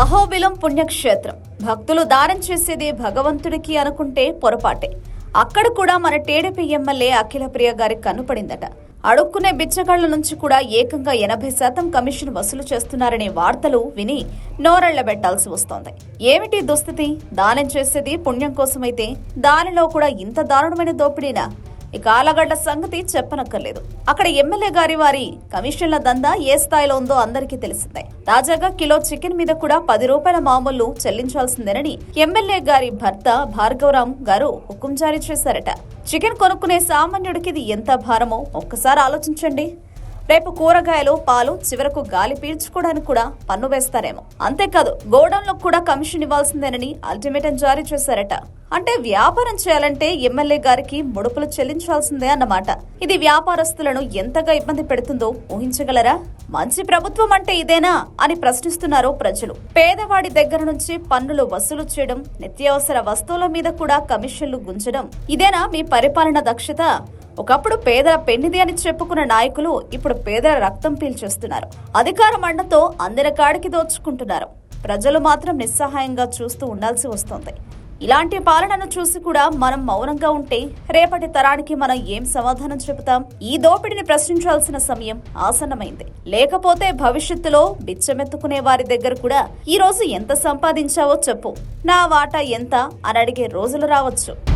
అహోబిలం పుణ్యక్షేత్రం. భక్తులు దానం చేసేది భగవంతుడికి అనుకుంటే పొరపాటే. అక్కడ కూడా మన టీడీపీ ఎమ్మెల్యే అఖిలప్రియ గారి కన్నుపడిందట అడుక్కునే బిచ్చగాళ్ళ నుంచి కూడా ఏకంగా ఎనభై శాతం కమిషన్ వసూలు చేస్తున్నారనే వార్తలు విని నోరెళ్ళబెట్టాల్సి వస్తోంది. ఏమిటి దుస్థితి? దానం చేసేది పుణ్యం కోసమైతే దానిలో కూడా ఇంత దారుణమైన దోపిడీనా? ఇక ఆలగడ్డ సంగతి చెప్పనక్కర్లేదు. అక్కడ ఎమ్మెల్యే గారి వారి కమిషన్ల దందా ఏ స్థాయిలో ఉందో అందరికీ తెలిసిందే. తాజాగా కిలో చికెన్ మీద కూడా పది రూపాయల మామూలు చెల్లించాల్సిందేనని ఎమ్మెల్యే గారి భర్త భార్గవరాం గారు హుకుం జారీ చేశారట. చికెన్ కొనుక్కునే సామాన్యుడికి ఇది ఎంత భారమో ఒక్కసారి ఆలోచించండి. రేపు కూరగాయలు పాలు చివరకు గాలి పీల్చుకోవడానికి కూడా పన్ను వేస్తారేమో. అంతేకాదు గోడౌన్లకు కూడా కమిషన్ ఇవ్వాల్సిందేనని అల్టిమేటం జారీ చేశారట. అంటే వ్యాపారం చేయాలంటే ఎమ్మెల్యే గారికి ముడుపులు చెల్లించాల్సిందే అన్నమాట. ఇది వ్యాపారస్తులను ఎంతగా ఇబ్బంది పెడుతుందో ఊహించగలరా? మంచి ప్రభుత్వం అంటే ఇదేనా అని ప్రశ్నిస్తున్నారు ప్రజలు. పేదవాడి దగ్గర నుంచి పన్నులు వసూలు చేయడం నిత్యావసర వస్తువుల మీద కూడా కమిషన్లు గుంజడం ఇదేనా మీ పరిపాలన దక్షత? ఒకప్పుడు పేదల పెన్నిది అని చెప్పుకున్న నాయకులు ఇప్పుడు పేదల రక్తం పీల్చేస్తున్నారు. అధికార మండతో అందరి కాడికి దోచుకుంటున్నారు. ప్రజలు మాత్రం నిస్సహాయంగా చూస్తూ ఉండాల్సి వస్తోంది. ఇలాంటి పాలనను చూసి కూడా మనం మౌనంగా ఉంటే రేపటి తరానికి మనం ఏం సమాధానం చెబుతాం? ఈ దోపిడిని ప్రశ్నించాల్సిన సమయం ఆసన్నమైంది. లేకపోతే భవిష్యత్తులో బిచ్చమెత్తుకునే వారి దగ్గర కూడా ఈ రోజు ఎంత సంపాదించావో చెప్పు. నా వాటా ఎంత? అని అడిగే రోజులు రావచ్చు.